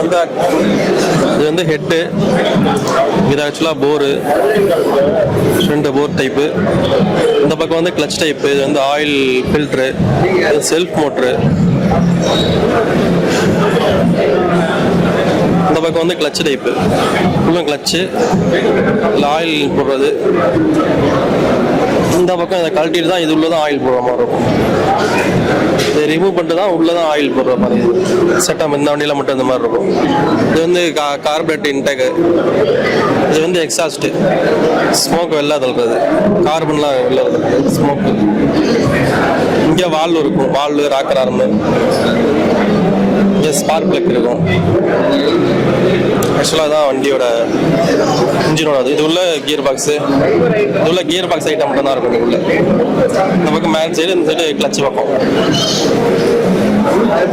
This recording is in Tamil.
வந்து இது வந்து ஹெட்டு இது ஆக்சுவலாக போரு ரெண்டு போர் டைப்பு இந்த பக்கம் வந்து கிளச் டைப்பு இது வந்து ஆயில் ஃபில்ட்ரு இது செல்ஃப் மோட்ரு இந்த பக்கம் வந்து கிளச் டைப்பு ஃபுல்லும் கிளச்சு இல்லை ஆயில் போடுறது. இந்த பக்கம் இதை கழட்டிட்டு தான் இது உள்ளதான் ஆயில் போடுற மாதிரி இருக்கும். இதை ரிமூவ் பண்ணிட்டு தான் உள்ளே தான் ஆயில் போடுற மாதிரி செட்டம் இந்த வண்டியில் மட்டும் இந்த மாதிரி இருக்கும். இது வந்து கா கார்பரேட் இன்டேக்கு இது வந்து எக்ஸாஸ்ட்டு ஸ்மோக் வெளில தள்ளுறது கார்பன்லாம் வெளில தள்ளுறது ஸ்மோக்கு இங்கே வால் இருக்கும். Valve rocker arm spark plug இருக்கும். ஆக்சுவலாக தான் வண்டியோட இன்ஜினோட அது இது உள்ள கியர் பாக்ஸு இது உள்ள கியர் பாக்ஸ் ஐட்டம் மட்டும் தான் இருக்கும். இது உள்ள. இந்த பக்கம் மேன் சைடு இந்த சைடு கிளச் பக்கம். அவ்வளோதான்